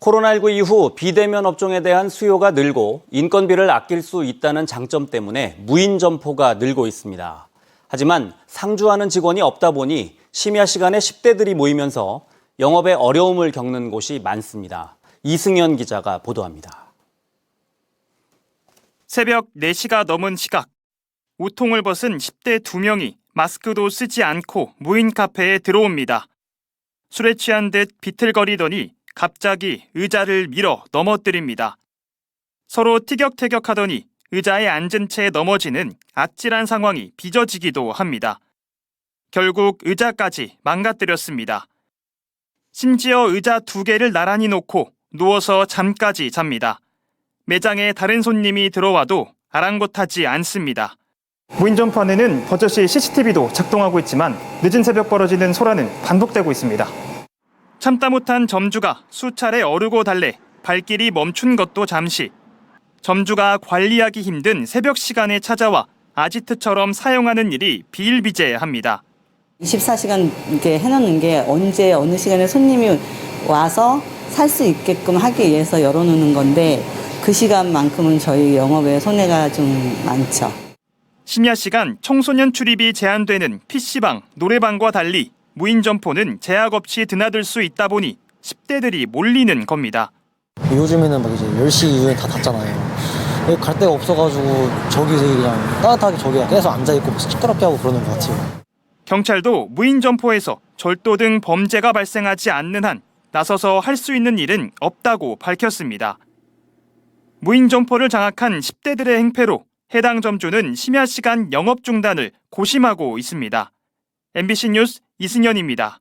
코로나19 이후 비대면 업종에 대한 수요가 늘고 인건비를 아낄 수 있다는 장점 때문에 무인 점포가 늘고 있습니다. 하지만 상주하는 직원이 없다 보니 심야 시간에 10대들이 모이면서 영업에 어려움을 겪는 곳이 많습니다. 이승현 기자가 보도합니다. 새벽 4시가 넘은 시각. 우통을 벗은 10대 2명이 마스크도 쓰지 않고 무인 카페에 들어옵니다. 술에 취한 듯 비틀거리더니 갑자기 의자를 밀어 넘어뜨립니다. 서로 티격태격하더니 의자에 앉은 채 넘어지는 아찔한 상황이 빚어지기도 합니다. 결국 의자까지 망가뜨렸습니다. 심지어 의자 두 개를 나란히 놓고 누워서 잠까지 잡니다. 매장에 다른 손님이 들어와도 아랑곳하지 않습니다. 무인 점포 안에는 버젓이 CCTV도 작동하고 있지만 늦은 새벽 벌어지는 소란은 반복되고 있습니다. 참다 못한 점주가 수차례 어르고 달래 발길이 멈춘 것도 잠시. 점주가 관리하기 힘든 새벽 시간에 찾아와 아지트처럼 사용하는 일이 비일비재합니다. 24시간 이렇게 해놓는 게 언제 어느 시간에 손님이 와서 살 수 있게끔 하기 위해서 열어놓는 건데 그 시간만큼은 저희 영업에 손해가 좀 많죠. 심야 시간 청소년 출입이 제한되는 PC방, 노래방과 달리 무인 점포는 제약 없이 드나들 수 있다 보니 10대들이 몰리는 겁니다. 요즘에는 막 이제 10시 이후에 다 닫잖아요. 갈 데가 없어가지고 저기서 그냥 따뜻하게 저기 계속 앉아있고 시끄럽게 하고 그러는 것 같아요. 경찰도 무인 점포에서 절도 등 범죄가 발생하지 않는 한 나서서 할 수 있는 일은 없다고 밝혔습니다. 무인 점포를 장악한 10대들의 행패로 해당 점주는 심야 시간 영업 중단을 고심하고 있습니다. MBC 뉴스 이승현입니다.